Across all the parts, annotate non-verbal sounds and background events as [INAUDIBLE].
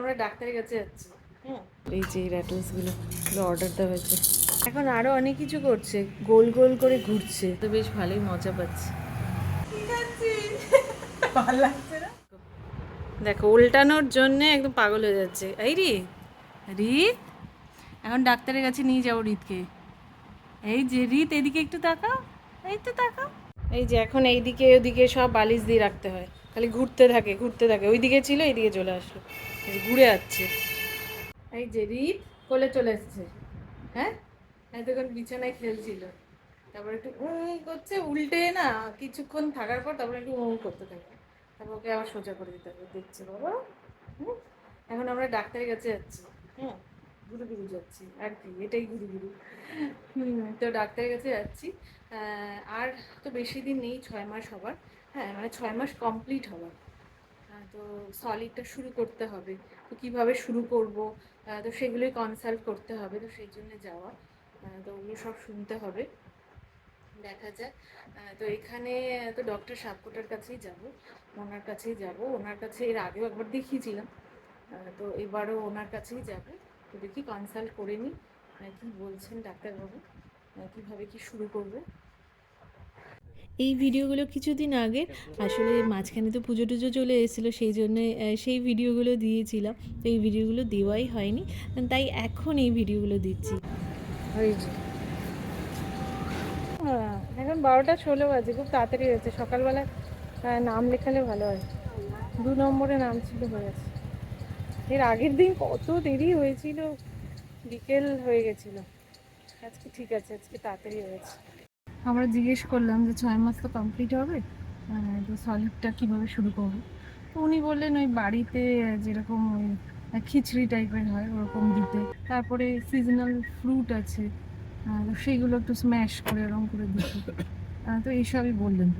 আমরা ডাক্তারের কাছে যাচ্ছি। হ্যাঁ এই যে এই র্যাটলসগুলো অর্ডার দেওয়া হয়েছে। এখন আরও অনেক কিছু করছে গোল গোল করে ঘুরছে। তো বেশ ভালোই মজা পাচ্ছে। দেখো উল্টানোর জন্য একদম পাগল হয়ে যাচ্ছে। এই রি রিত এখন ডাক্তারের কাছে নিয়ে যাব রিতকে। এই যে রিত এদিকে একটু তাকাও এই তো তাকাও। এই যে এখন এইদিকে ওদিকে সব বালিশ দিয়ে রাখতে হয়। খালি ঘুরতে থাকে ঘুরতে থাকে। ওইদিকে ছিল এইদিকে চলে আসলো। ঘুরে যাচ্ছে এই যে রিত কোলে চলে এসছে। হ্যাঁ? এতক্ষণ বিছানায় খেলছিল। তারপর একটু উঁ করছে, উল্টে না, কিছুক্ষণ থাকার পর তারপর একটু উঁ করতে থাকে। তারপর ওকে আবার সোজা করে দিতে হবে। দেখছে বাবা। হুম? এখন আমরা ডাক্তারের কাছে যাচ্ছি। হ্যাঁ ঘুরু ঘুরু যাচ্ছি। আর কি, এটাই ঘুরু ঘুরু তো ডাক্তারের কাছে যাচ্ছি। আর তো বেশি দিন নেই, ছয় মাস হবার। হ্যাঁ মানে ছয় মাস কমপ্লিট হবার। তো সলিডটা শুরু করতে হবে। তো কীভাবে শুরু করব? তো সেগুলোই কনসাল্ট করতে হবে, তো সেই জন্য যাওয়া। তো ওগুলো সব শুনতে হবে। দেখা যাক। তো এখানে, তো ডক্টর সাপকোটার কাছেই যাব, ওনার কাছেই যাব। ওনার কাছে এর আগেও একবার দেখিয়েছিলাম। তো এবারও ওনার কাছেই যাবে। তো দেখি কনসাল্ট করে নিই। কি বলছেন ডাক্তারবাবু? কীভাবে কি শুরু করবে? এই ভিডিওগুলো কিছুদিন আগে আসলে মাঝখানে তো পুজো টুজো চলে এসেছিল, সেই জন্য সেই ভিডিওগুলো দিয়েছিলাম। তো এই ভিডিওগুলো দেওয়াই হয়নি, তাই এখন এই ভিডিওগুলো দিচ্ছি। হ্যাঁ এখন বারোটা ষোলো বাজে, খুব তাড়াতাড়ি হয়েছে। সকালবেলা নাম লেখালে ভালো হয়। দু নম্বরে নাম ছিল হয়েছে এর আগের দিন কত দেরি হয়েছিল, বিকেল হয়ে গেছিল। আজকে ঠিক আছে, আজকে তাড়াতাড়ি হয়েছে। আমরা জিজ্ঞেস করলাম যে ছয় মাস তো কমপ্লিট হবে তো সলিডটা কীভাবে শুরু করব? তো উনি বললেন ওই বাড়িতে যেরকম ওই খিচড়ি টাইপের হয়, ওরকম দিতে। তারপরে সিজনাল ফ্রুট আছে তো সেইগুলো একটু স্ম্যাশ করে ওরকম করে দিতে। তো এইসবই বললেন।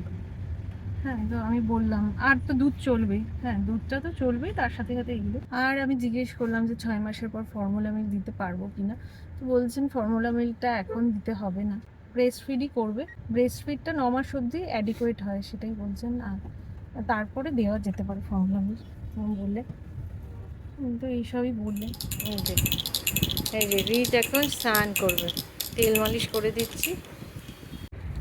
হ্যাঁ তো আমি বললাম, আর তো দুধ চলবেই। হ্যাঁ দুধটা তো চলবেই, তার সাথে সাথে এগুলো আর আমি জিজ্ঞেস করলাম যে ছয় মাসের পর ফর্মুলা মিল্ক দিতে পারব কিনা? তো বলছেন ফর্মুলা মিল্কটা এখন দিতে হবে না। ব্রেস্ট ফিডই করবে। ব্রেস্ট ফিডটা ন মাস অবধি অ্যাডিকুয়েট হয়, সেটাই বলছেন। আর তারপরে দেওয়া যেতে পারে ফর্মুলা বললে। তো এইসবই বললেন। এই যে রিচ এখন স্নান করবে। তেল মালিশ করে দিচ্ছি।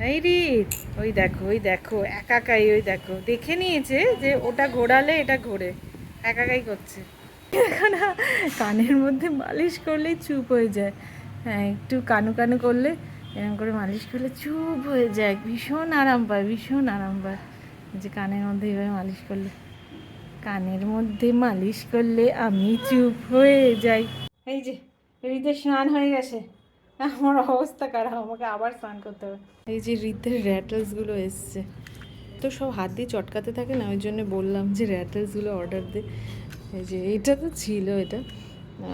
এই রিত ওই দেখো ওই দেখো, একাকাই ওই দেখো। দেখে নিয়েছে যে ওটা ঘোরালে এটা ঘোরে। একাকাই করছে। এখন কানের মধ্যে মালিশ করলেই চুপ হয়ে যায়। হ্যাঁ একটু কানু কানু করলে এরকম করে মালিশ করলে চুপ হয়ে যায়। ভীষণ আরাম পায়, ভীষণ আরাম পায়। যে কানের মধ্যে এভাবে মালিশ করলে। কানের মধ্যে মালিশ করলে আমি চুপ হয়ে যাই। এই যে হৃদের স্নান হয়ে গেছে। আমার অবস্থা খারাপ, আমাকে আবার স্নান করতে হবে। এই যে হৃদের র্যাটলসগুলো এসছে। তো সব হাত দিয়ে চটকাতে থাকে না, ওই জন্য বললাম যে র্যাটলসগুলো অর্ডার দে। এই যে, এটা তো ছিল এটা।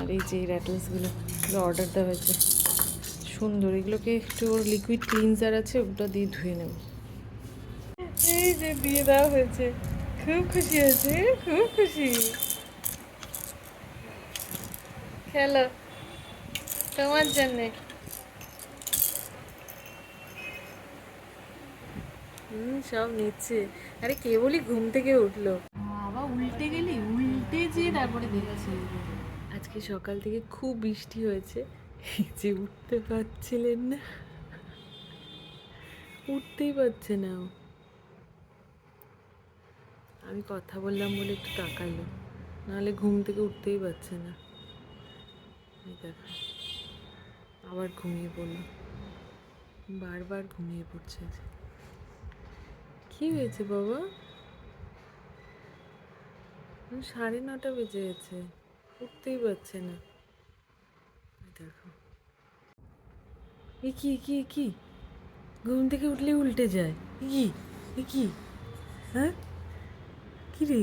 আর এই যে র্যাটলসগুলো অর্ডার দেওয়া হয়েছে। সুন্দর এগুলোকে একটু ওর লিকুইড ক্লিনজার আছে ওটা দিয়ে ধুয়ে নেব। এই যে দিয়ে দেওয়া হয়েছে খুব খুশি হয়েছে খুব খুশি। খেলো তোমার জন্যে। হুম সব নিচ্ছে। আরে কেবলই ঘুম থেকে উঠল। বাবা উল্টে গেলি? উল্টে যে তারপরে দেখছি। আজকে সকাল থেকে খুব বৃষ্টি হয়েছে। যে উঠতে পারছিলেন না। উঠতেই পারছে না। আমি কথা বললাম বলে একটু তাকালো। নাহলে ঘুম থেকে উঠতেই পারছে না। আবার ঘুমিয়ে পড়ল। বারবার ঘুমিয়ে পড়ছে। কি হয়েছে বাবা? সাড়ে নটা বেজে গেছে, উঠতেই পারছে না। দেখো। এ কি এ কি এ কি? ঘুম থেকে উঠলে উল্টে যায়। এ কি এ কি? হ্যাঁ? কি রে?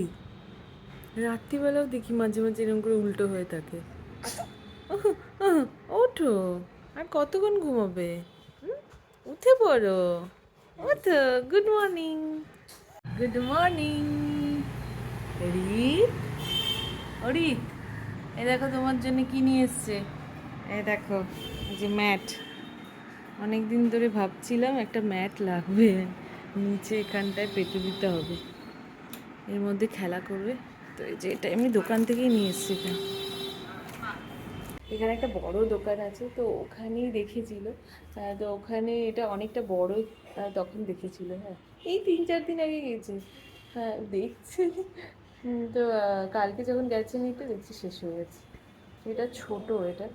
রাত্রিবেলাও দেখি মাঝে মাঝে এরকম করে উল্টো হয়ে থাকে। ওঠো। আর কতক্ষণ ঘুমাবে? উঠে পড়ো। ওঠো। Good morning good morning Rit? ও রিত, এই দেখো তোমার জন্য কি নিয়ে এসছে? এই দেখো যে ম্যাট। অনেক দিন ধরে ভাবছিলাম একটা ম্যাট লাগবে। নিচে এখানটায় পেতে দিতে হবে। এর মধ্যে খেলা করবে। তো এই যে এটা এমনি দোকান থেকেই নিয়ে এসেছি এটা। এখানে একটা বড় দোকান আছে, তো ওখানেই দেখেছিল। তো ওখানে এটা অনেকটা বড় তখন দেখেছিল হ্যাঁ। এই তিন চার দিন আগে গেছে। হ্যাঁ দেখছে। তো কালকে যখন গেছে নিতে, দেখছি শেষ হয়ে গেছে। এটা ছোট, এটা।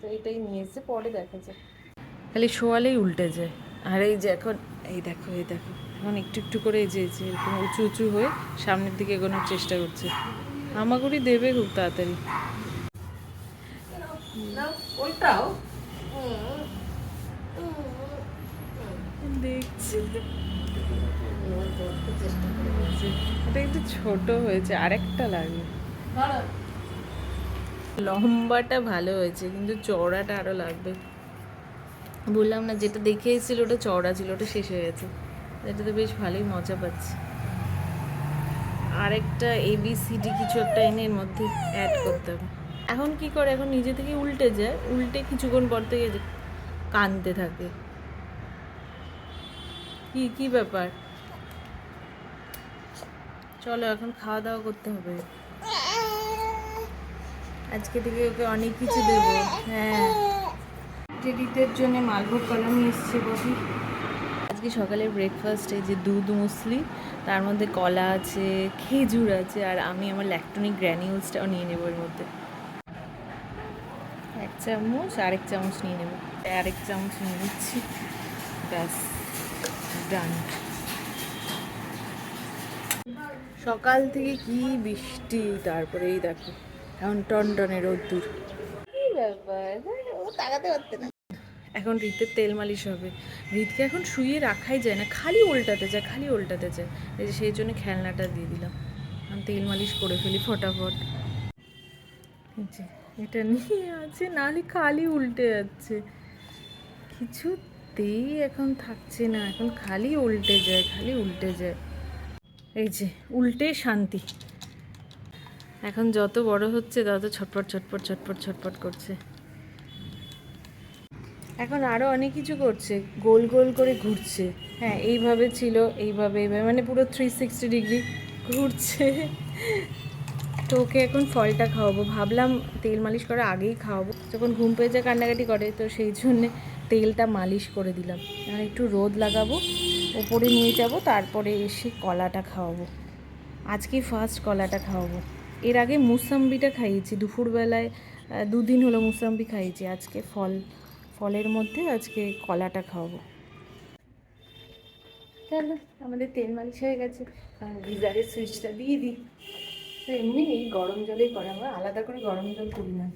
তো এটাই নিয়ে এসছে পরে দেখা যায় খালি শোয়ালেই উল্টে যায়। আর এই যে এখন এই দেখো এই দেখো এখন একটু একটু করে এই যে এরকম উঁচু উঁচু হয়ে সামনের দিকে এগোনোর চেষ্টা করছে। হামাগুড়ি দেবে খুব তাড়াতাড়ি। ওইটাও দেখছি। এটা একটু ছোট হয়েছে আরেকটা লাগবে লম্বাটা ভালো হয়েছে, কিন্তু চওড়াটা আরও লাগবে। বললাম না, যেটা দেখে এসেছিল ওটা চওড়া ছিল, ওটা শেষ হয়ে গেছে। এটা তো বেশ ভালোই মজা পাচ্ছি। আরেকটা এবিসিডি কিছু একটা এনে এর মধ্যে অ্যাড করতে হবে। এখন কি করে? এখন নিজে থেকে উল্টে যায়। উল্টে কিছুক্ষণ পর থেকে কানতে থাকে। কি কি ব্যাপার? চলো, এখন খাওয়া দাওয়া করতে হবে। আজকে থেকে ওকে অনেক কিছু দেবো। হ্যাঁ। টেডিদের জন্য মালভোগ কলম এসছে ববি আজকে সকালে ব্রেকফাস্ট যে দুধ মুসলি, তার মধ্যে কলা আছে, খেজুর আছে, আর আমি আমার ল্যাকটনিক গ্র্যানিউলসটাও নিয়ে নেব এর মধ্যে। এক চামচ, আরেক চামচ নিয়ে নেব। আরেক চামচ নিয়ে নিচ্ছি। ব্যাস ডান সকাল থেকে কি বৃষ্টি, তারপরেই দেখো। এখন টনটনে রোদ্দুর। এখন রিতের তেল মালিশ হবে। রিতকে এখন শুয়ে রাখাই যায় না খালি উল্টাতে যায় খালি উল্টাতে যায়। এই যে সেই জন্য খেলনাটা দিয়ে দিলাম। আমি তেল মালিশ করে ফেলি ফটাফট। এই যে এটা নিয়ে আছে নাহলে খালি উল্টে যাচ্ছে। কিছুতেই এখন থাকছে না এখন খালি উল্টে যায় খালি উল্টে যায়। এই যে উল্টে শান্তি। এখন যত বড় হচ্ছে, তত ছটপট ছটপট ছটপট ছটপট করছে। এখন আরও অনেক কিছু করছে, গোল গোল করে ঘুরছে। হ্যাঁ এইভাবে ছিল, এইভাবে এইভাবে মানে পুরো থ্রি সিক্সটি ডিগ্রি ঘুরছে। তো ওকে এখন ফলটা খাওয়াবো। ভাবলাম তেল মালিশ করার আগেই খাওয়াবো। যখন ঘুম পেয়ে যায় কান্নাকাটি করে, তো সেই জন্যে তেলটা মালিশ করে দিলাম। আর একটু রোদ লাগাবো, ওপরে নিয়ে যাব, তারপরে এসে কলাটা খাওয়াবো। আজকেই ফার্স্ট কলাটা খাওয়াবো। এর আগে মুসাম্বিটা খাইয়েছি দুপুরবেলায় দুদিন হলো মুসাম্বি খাইয়েছি। আজকে ফল ফলের মধ্যে আজকে কলাটা খাওয়াবো। চলো আমাদের তেল মালিশ হয়ে গেছে। গিজারের সুইচটা দিয়ে দিই। তো এমনি এই গরম জলেই করে। আমরা আলাদা করে গরম জল করি না।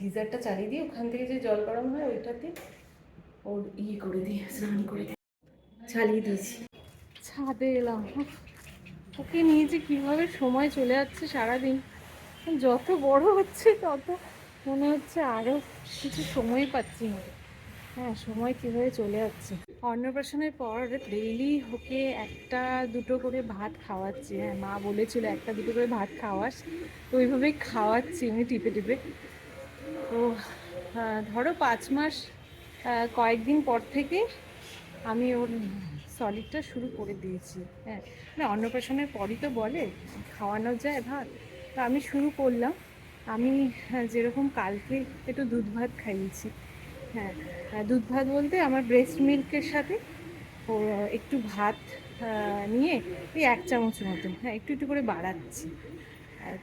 গিজারটা চালিয়ে দিয়ে ওখান থেকে যে জল গরম হয় ওইটাতে ওর ইয়ে করে দিই স্নান করে দিই চালিয়ে দিয়েছি। ছাদে এলাম। ওকে নিয়ে যে কীভাবে সময় চলে যাচ্ছে সারাদিন, যত বড় হচ্ছে তত মনে হচ্ছে আরও কিছু সময় পাচ্ছি না হ্যাঁ সময় কীভাবে চলে যাচ্ছে? অন্নপ্রাশনের পর ডেইলি ওকে একটা দুটো করে ভাত খাওয়াচ্ছি। হ্যাঁ মা বলেছিল একটা দুটো করে ভাত খাওয়াস। তো ওইভাবেই খাওয়াচ্ছি আমি টিপে টিপে। তো ধরো পাঁচ মাস কয়েকদিন পর থেকে আমি ওর সলিডটা শুরু করে দিয়েছি। হ্যাঁ মানে অন্নপ্রাশনের পরই তো বলে খাওয়ানো যায় ভাত। তো আমি শুরু করলাম। আমি হ্যাঁ, যেরকম কালকে একটু দুধ ভাত খাইয়েছি হ্যাঁ দুধ ভাত বলতে আমার ব্রেস্ট মিল্কের সাথে একটু ভাত নিয়ে এই এক চামচ মতো হ্যাঁ একটু একটু করে বাড়াচ্ছি।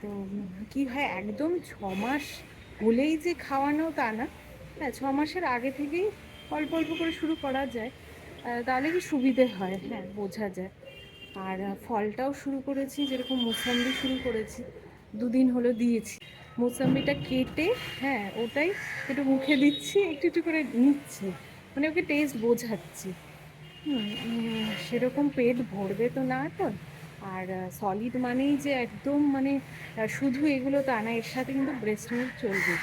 তো কী হয় একদম ছ মাস হলেই যে খাওয়ানো তা না। হ্যাঁ ছ মাসের আগে থেকেই অল্প অল্প করে শুরু করা যায়। তাহলে কি সুবিধে হয়? হ্যাঁ বোঝা যায়। আর ফলটাও শুরু করেছি, যেরকম মোসাম্বি শুরু করেছি, দুদিন হলো দিয়েছি। মোসাম্বিটা কেটে হ্যাঁ ওটাই একটু মুখে দিচ্ছি, একটু একটু করে নিচ্ছে। মানে ওকে টেস্ট বোঝাচ্ছি। সেরকম পেট ভরবে তো না এখন আর সলিড মানেই যে একদম মানে শুধু এগুলো তা না, এর সাথে কিন্তু ব্রেস্ট মিল্ক চলবে।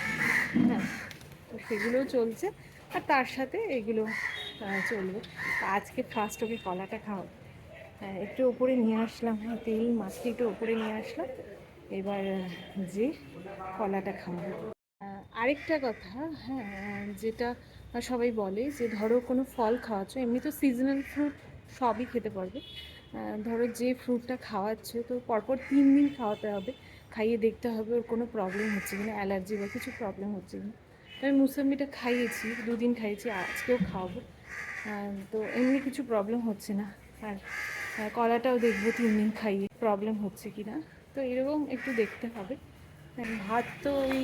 হ্যাঁ তো সেগুলোও চলছে। আর তার সাথে এগুলো চলবে আজকে ফার্স্ট ওকে কলাটা হ্যাঁ একটু ওপরে নিয়ে আসলাম। হ্যাঁ তেল, মাছটা একটু ওপরে নিয়ে আসলাম। এবার যে কলাটা খাওয়াবো। আরেকটা কথা হ্যাঁ যেটা সবাই বলে যে, ধরো কোনো ফল খাওয়াচ্ছ, এমনি তো সিজনাল ফ্রুট সবই খেতে পারবে। ধরো যে ফ্রুটটা খাওয়াচ্ছে, তো পরপর তিন দিন খাওয়াতে হবে। খাইয়ে দেখতে হবে ওর কোনো প্রবলেম হচ্ছে কিনা অ্যালার্জি বা কিছু প্রবলেম হচ্ছে কিনা। আমি মুসাম্বিটা খাইয়েছি, দুদিন খাইয়েছি, আজকেও খাওয়াবো। তো এমনি কিছু প্রবলেম হচ্ছে না। আর কলাটাও দেখব তিন দিন খাইয়ে প্রবলেম হচ্ছে কি না তো এরকম একটু দেখতে হবে। ভাত তো ওই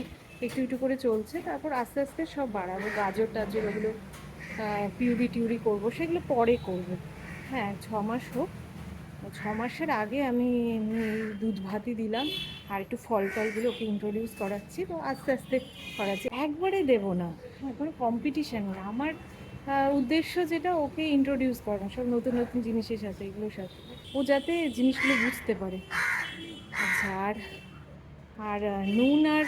একটু একটু করে চলছে, তারপর আস্তে আস্তে সব বাড়াবো। গাজর টাজর ওগুলো পিউরি টিউরি করব, সেগুলো পরে করব। হ্যাঁ ছ মাস হোক। ছ মাসের আগে আমি এমনি দুধ ভাতই দিলাম, আর একটু ফল টলগুলো ওকে ইন্ট্রোডিউস করাচ্ছি। তো আস্তে আস্তে করাচ্ছি। একবারে দেবো না। হ্যাঁ কোনো কম্পিটিশান না আমার উদ্দেশ্য যেটা ওকে ইন্ট্রোডিউস করা সব নতুন নতুন জিনিসের সাথে, এগুলোর সাথে। ও যাতে জিনিসগুলো বুঝতে পারে। আচ্ছা আর আর নুন আর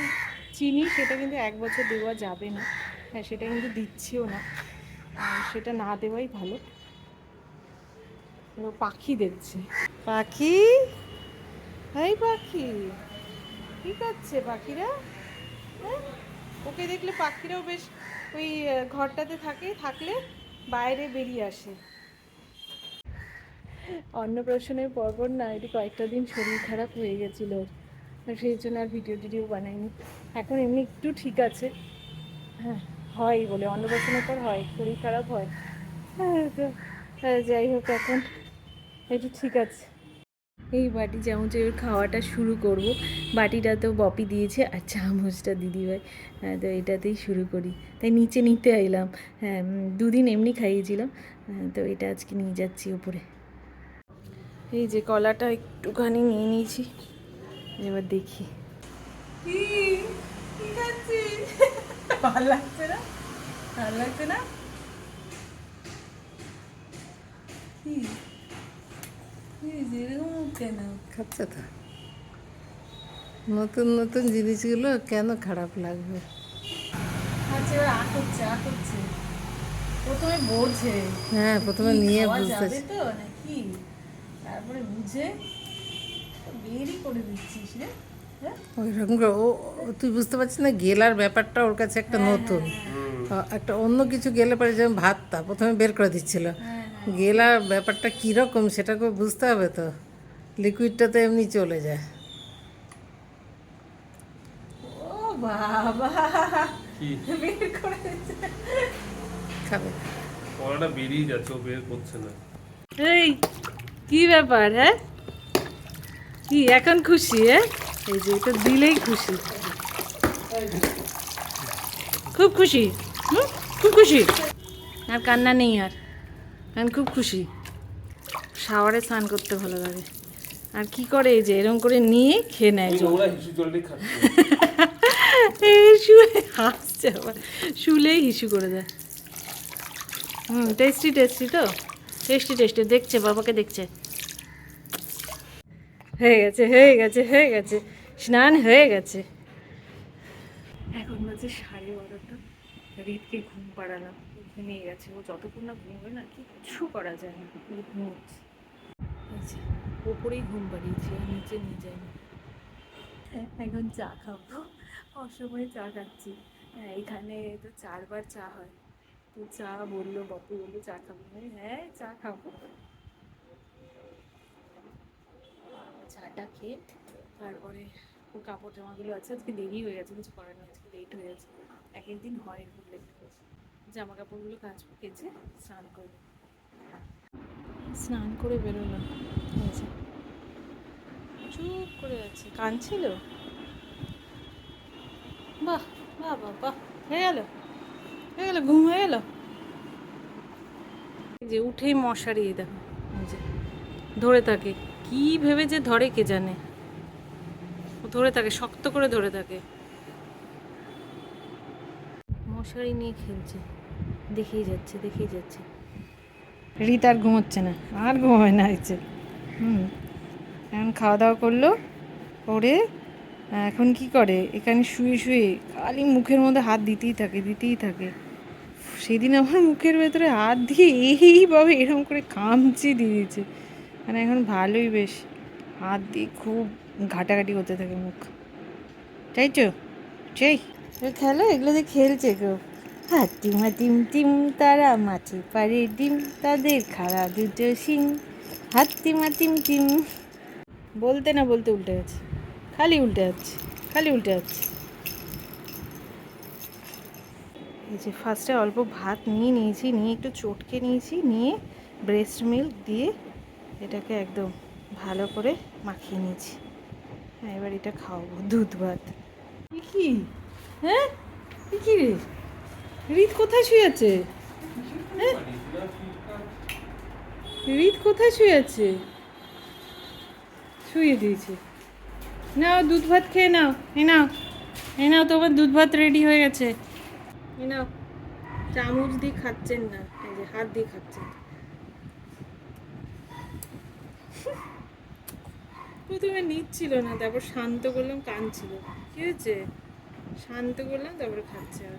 চিনি, সেটা কিন্তু এক বছর দেওয়া যাবে না। হ্যাঁ সেটা কিন্তু দিচ্ছিও না। সেটা না দেওয়াই ভালো। পাখি দেখছে। পাখি? এই পাখি। কি করছে পাখিরা। হ্যাঁ? ওকে দেখলে পাখিরাও বেশ ওই ঘরটাতে থাকে, থাকলে বাইরে বেরিয়ে আসে। অন্নপ্রাশনের পরপর না এটি কয়েকটা দিন শরীর খারাপ হয়ে গেছিল। সেই জন্য আর ভিডিও টিডিও বানাইনি। এখন এমনি একটু ঠিক আছে। হ্যাঁ হয় বলে, অন্নপ্রাশনের পর হয়, শরীর খারাপ হয়। হ্যাঁ যাই হোক এখন একটু ঠিক আছে। এই বাটি চামচে ওর খাওয়াটা শুরু করব। বাটিটা তো বপি দিয়েছে আর চামচটা দিদিভাই হ্যাঁ তো এটাতেই শুরু করি। তাই নিচে নিতে এলাম হ্যাঁ দুদিন এমনি খাইয়েছিলাম হ্যাঁ, তো এটা আজকে নিয়ে যাচ্ছি উপরে এই যে কলাটা একটুখানি নিয়ে নিয়েছি এবার দেখি। ভালো লাগছে না? ভালো লাগছে না কি এই যে এরকম কেন খাচ্ছে তো নতুন নতুন জিনিসগুলো কেন খারাপ লাগবে? আচ্ছা প্রথমে বোঝে। হ্যাঁ প্রথমে নিয়ে বুঝতে তো নাকি? তারপরে বুঝে বেরই করে দিচ্ছিস রে হ্যাঁ? ওইরকম ও ও তুই বুঝতে পারছিস না গেলার ব্যাপারটা ওর কাছে একটা নতুন। একটা অন্য কিছু গেলে পরে যেমন ভাতটা প্রথমে বের করে দিচ্ছিল। গেলার ব্যাপারটা কীরকম সেটাকে বুঝতে হবে তো। লিকুইডটা তো এমনি চলে যায়। ও বাবা। বের করে খাবে। পড়াটা বেরিয়ে যাচ্ছে ও বের করছে না। এই কি ব্যাপার হ্যাঁ? কি এখন খুশি হ্যাঁ? এই যে এটা দিলেই খুশি। খুব খুশি হুম? খুব খুশি। আর কান্না নেই আর। আমি খুব খুশি। শাওয়ারে স্নান করতে ভালো লাগে। আর কি করে এই যে এরকম করে নিয়ে খেয়ে নেয় [LAUGHS] শুয়ে হাসছে আবার। শুলেই হিসু করে দেয়। হুম টেস্টি টেস্টি তো? টেস্টি টেস্টি দেখছে বাবাকে দেখছে। হয়ে গেছে হয়ে গেছে হয়ে গেছে। স্নান হয়ে গেছে। এখন বাজে সাড়ে বারোটা। রিতকে ঘুম পাড়ালাম। ঘুমিয়ে গেছে। ও যতক্ষণ না ঘুমবে না কিচ্ছু করা যায় না। ঘুমোচ্ছে। আচ্ছা ওপরেই ঘুম পাড়িয়েছি নিচে নিয়ে হ্যাঁ, এখন চা খাব। অসময়ে চা খাচ্ছি। হ্যাঁ এখানে তো চারবার চা হয়। তো চা বলল বাপু বলল চা খাব। হ্যাঁ চা খাব। চাটা খেয়ে তারপরে ও কাপড় জামাগুলো আছে আজকে দেরি হয়ে গেছে কিছু করার নেই আজকে লেট হয়ে গেছে। এক একদিন হয় এরকম লেট জামা কাপড়গুলো কাচবো, কেচে স্নান করব স্নান করে যে। চুপ করে আছে। কাঁদছিল? বাহ বাহ বাহ বাহ, হয়ে গেল। হয়ে গেল, ঘুম হয়ে গেল? যে উঠেই মশারি দেখো ধরে থাকে। কি ভেবে যে ধরে, কে জানে? ধরে থাকে, শক্ত করে ধরে থাকে। মশারি নিয়ে খেলছে। দেখেই যাচ্ছে দেখেই যাচ্ছে। রিত আর ঘুমোচ্ছে না আর ঘুমোয় না হচ্ছে হুম এখন খাওয়া দাওয়া করল করে এখন কি করে? এখানে শুয়ে শুয়ে খালি মুখের মধ্যে হাত দিতেই থাকে দিতেই থাকে। সেদিন আমার মুখের ভেতরে হাত দিয়ে এইভাবে এরকম করে কামচি দিয়ে দিয়েছে। মানে এখন ভালোই বেশ। হাত দিয়ে খুব ঘাটাঘাটি করতে থাকে মুখ। তাই তো চাই খেলো এগুলো দিয়ে খেলছে গো হাতিম হাতিম টিম তারা মাছে পারে ডিম, তাদের খাড়া দুটো শিং। হাত্তি মাতিম টিম বলতে না বলতে উল্টে গেছে খালি উল্টে যাচ্ছে, খালি উল্টে যাচ্ছে। এই যে ফার্স্টে অল্প ভাত নিয়ে নিয়েছি, নিয়ে একটু চটকে নিয়েছি, নিয়ে ব্রেস্ট মিল্ক দিয়ে এটাকে একদম ভালো করে মাখিয়ে নিয়েছি। হ্যাঁ এবার এটা খাওয়াবো, দুধ ভাত। কি? হ্যাঁ? কি রে? রিত কোথায় শুয়ে আছে? হ্যাঁ? রিত কোথায় শুয়ে আছে? শুয়ে দিয়েছে। নাও, দুধ ভাত খেয়ে নাও, এ নাও এ নাও, তোমার দুধ ভাত রেডি হয়ে গেছে। এ নাও, চামচ দিয়ে খাচ্ছেন না, এই যে হাত দিয়ে খাচ্ছেন। প্রথমে নিচ্ছিল না, তারপর শান্ত করলাম, কাঁদছিল। কি হয়েছে? শান্ত করলাম, তারপরে খাচ্ছে আর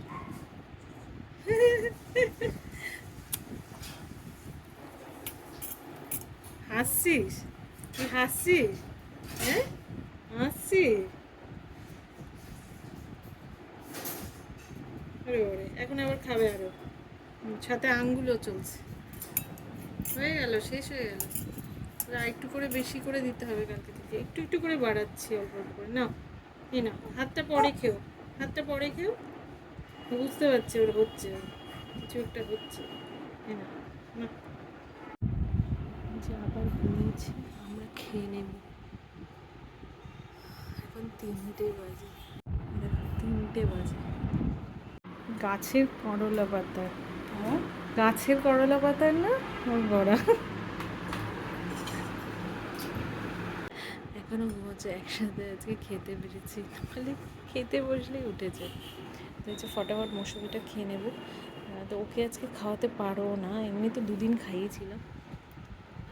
হাসছিস তুই হাসছিস হ্যাঁ? হাসছিস এখন আবার খাবে আরও। সাথে আঙ্গুলও চলছে। হয়ে গেল, শেষ হয়ে গেল। আর একটু করে বেশি করে দিতে হবে কালকে থেকে। একটু একটু করে বাড়াচ্ছি অল্প অল্প করে। এই নাও, হাতটা পরে খেও। হাতটা পরে খেও। বুঝতে পারছি ওর হচ্ছে। কিছু একটা হচ্ছে। নাও যে আবার ঘুমিয়েছি আমরা খেয়ে নেব। এখন তিনটে বাজে। তিনটে বাজে। গাছের করলা পাতা। গাছের করলা পাতার না? ওর বড়া। এখনও ঘুমোচ্ছে একসাথে আজকে খেতে পেরেছি। খালি খেতে বসলেই উঠেছে তো হচ্ছে ফটাফট মৌসুমিটা খেয়ে নেব। তো ওকে আজকে খাওয়াতে পারো না, এমনি তো দুদিন খাইয়েছিলাম।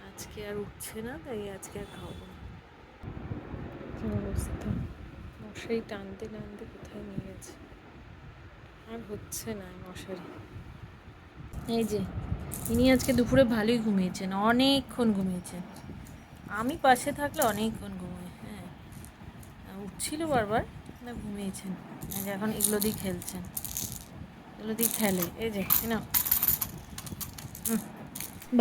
আজকে আর উঠছে না, তাই আজকে আর খাওয়াবো না। কি অবস্থা মশাই টানতে টানতে কোথায় নিয়ে গেছে? আর হচ্ছে না মশারি। এই যে, ইনি আজকে দুপুরে ভালোই ঘুমিয়েছেন, অনেকক্ষণ ঘুমিয়েছেন। আমি পাশে থাকলে অনেকক্ষণ ঘুমোয় হ্যাঁ। উঠছিল বারবার, না ঘুমিয়েছেন। যে এখন এগুলো দিয়ে খেলছেন এগুলো দিয়ে খেলে। এই যে না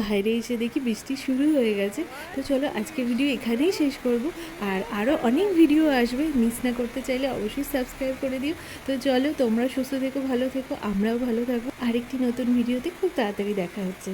বাইরে এসে দেখি বৃষ্টি শুরু হয়ে গেছে। তো চলো আজকে ভিডিও এখানেই শেষ করব। আর আরও অনেক ভিডিও আসবে। মিস না করতে চাইলে অবশ্যই সাবস্ক্রাইব করে দিও। তো চলো তোমরা সুস্থ থেকো, ভালো থেকো, আমরাও ভালো থাকব। আরেকটি নতুন ভিডিওতে খুব তাড়াতাড়ি দেখা হচ্ছে।